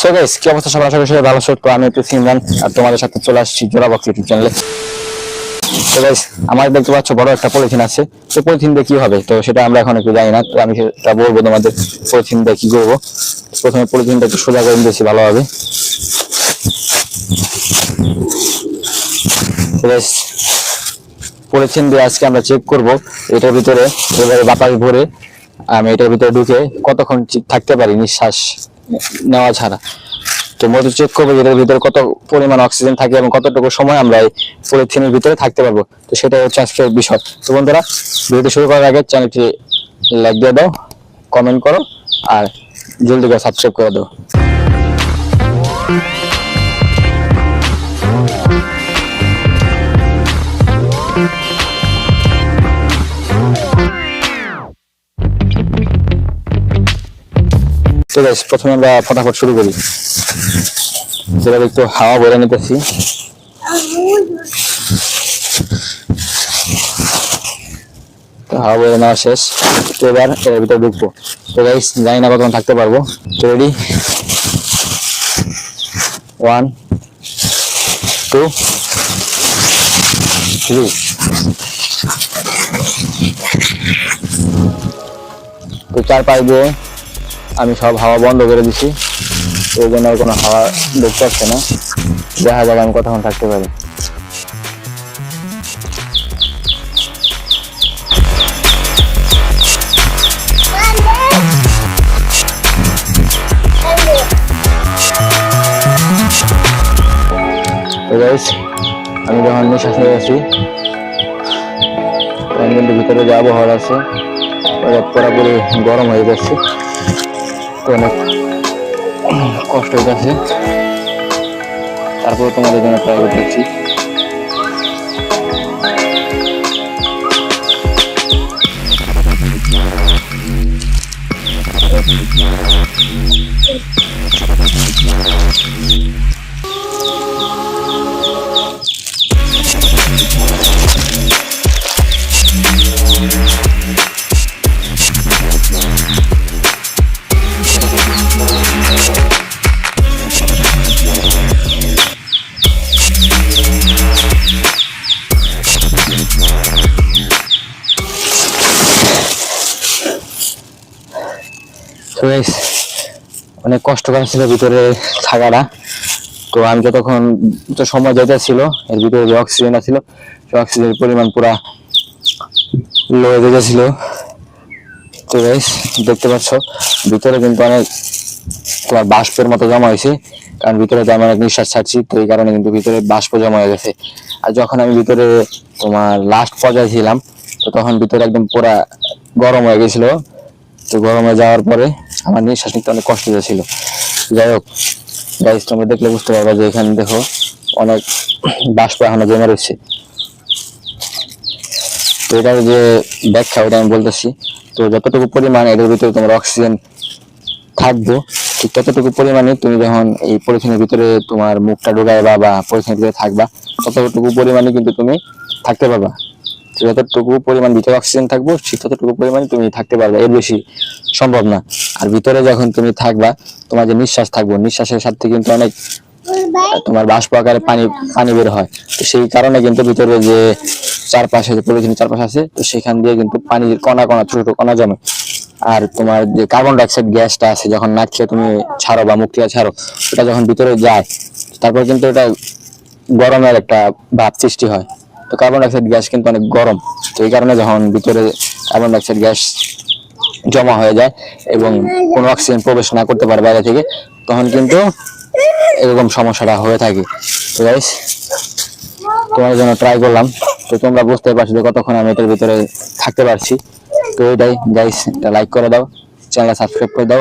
So guys কি অবস্থা? সবার আশা করি ভালো আছো। আমি একটু সিমরান আর তোমাদের সাথে চলে আসছি জোড়া বক্স ইউটিউব চ্যানেলে তো গাইস আমার দেখতে পাচ্ছ বড় একটা পলিথিন আছে। তো পলিথিন দিয়ে কি হবে? তো সেটা আমরা এখন একটু জানি না। তো আমি সেটা বলব তোমাদের, পলিথিন দিয়ে কি করব। প্রথমে পলিথিনটা একটু সোজা করে দিয়েছি ভালো হবে তো গাইস পলিথিন দিয়ে আজকে আমরা চেক করব, এটার ভিতরে এবারে বাতাস ভরে, আমি এটার ভিতরে ঢুকে কতক্ষণ থাকতে পারি? নিঃশ্বাস। নেওয়া ছাড়া। তো মধু চেক করব এটার ভিতরে কত পরিমাণ অক্সিজেন থাকে এবং কতটুকু সময় আমরা এই পলিথিনের ভিতরে থাকতে পারব। তো সেটা হচ্ছে আজকের বিষয়। তো বন্ধুরা, ভিডিওটি শুরু করার আগে চ্যানেলটি লাইক দিয়ে দাও কমেন্ট করো, আর জলদি করে সাবস্ক্রাইব করে দাও। ঠিক আছে প্রথমে আমরা ফটাফট শুরু করি। যেটা একটু হাওয়া বলে নিতেছি। হাওয়া বলে নেওয়া শেষ। তো এবার এর ভিতরে ঢুকবো। তো গাইস জানি না কতক্ষণ থাকতে পারব। তো রেডি ওয়ান টু থ্রি তো চার পাঁচ দিয়ে আমি সব হাওয়া বন্ধ করে দিছি। এই জন্য আর কোনো হাওয়া ঢুকতে পারছে না। দেখা যাবে আমি কতক্ষণ থাকতে পারি। আমি যখন নিঃশ্বাস নিয়ে আছি তখন কিন্তু ভিতরে যে আবহাওয়া আছে পুরোপুরি গরম হয়ে যাচ্ছে। তো অনেক কষ্ট হয়ে যাচ্ছে তারপর তোমাদের জন্য ট্রাই করতেছি। তো অনেক কষ্টকর ছিল ভিতরে থাকাটা। তো আমি যতক্ষণ তো সময় যেতে ছিল এর ভিতরে যে অক্সিজেন ছিল, সেই অক্সিজেনের পরিমাণ পুরা লো হয়ে গেছিল তো দেখতে পাচ্ছ, ভিতরে কিন্তু অনেক তোমার বাষ্পের মতো জমা হয়েছে, কারণ ভিতরে তো আমি অনেক নিঃশ্বাস ছাড়ছি, তো এই কারণে কিন্তু ভিতরে বাষ্প জমা হয়ে গেছে। আর যখন আমি ভিতরে তোমার লাস্ট পর্যায়ে ছিলাম, তো তখন ভিতরে একদম পুরা গরম হয়ে গেছিল। তো গরমে যাওয়ার পরে আমার নিঃশ্বাস নিতে অনেক কষ্ট হয়েছিল। যাই হোক গাইস তোমরা দেখলে বুঝতে পারবে যে এখানে দেখো অনেক বাষ্প এখনও জমে রয়েছে। তো এটার যে ব্যাখ্যা, ওটা আমি বলতেছি। তো যতটুকু পরিমাণ এটার ভিতরে তোমার অক্সিজেন থাকব, ঠিক ততটুকু পরিমাণে তুমি যখন এই পলিথিনের ভিতরে তোমার মুখটা ঢোকাইবা বা পলিথিনের ভিতরে থাকবা, ততটুকু পরিমাণে কিন্তু তুমি থাকতে পারবা। যতটুকু পরিমাণ ভিতরে অক্সিজেন থাকব, ঠিক ততটুকু পরিমাণে তুমি থাকতে পারবে। এর বেশি সম্ভব না। আর ভিতরে যখন তুমি থাকবা, তোমার যে নিঃশ্বাস থাকব, নিঃশ্বাসের সাথে কিন্তু অনেক তোমার বাষ্প আকারে পানি পানি বের হয়। তো সেই কারণে কিন্তু ভিতরে যে চারপাশে যে পলিথিনের চারপাশে আছে, তো সেখান দিয়ে কিন্তু পানির কণা কণা, ছোট ছোট কণা জমে। আর তোমার যে কার্বন ডাইঅক্সাইড গ্যাসটা আছে, যখন নাক খেয়ে তুমি ছাড়ো বা থেকে ছাড়ো, ওটা যখন ভিতরে যায়, তারপর কিন্তু এটা গরমের একটা ভাব সৃষ্টি হয়। তো কার্বন ডাইঅক্সাইড গ্যাস কিন্তু অনেক গরম। তো এই কারণে যখন ভিতরে কার্বন ডাইঅক্সাইড গ্যাস জমা হয়ে যায় এবং কোনো অক্সিজেন প্রবেশ না করতে পারে বাইরে থেকে, তখন কিন্তু এরকম সমস্যাটা হয়ে থাকে। তো গাইস তোমার জন্য ট্রাই করলাম। তো তোমরা বুঝতে পারছ যে কতক্ষণ আমি এটার ভিতরে থাকতে পারছি। তো এটাই গাইস লাইক করে দাও চ্যানেল সাবস্ক্রাইব করে দাও।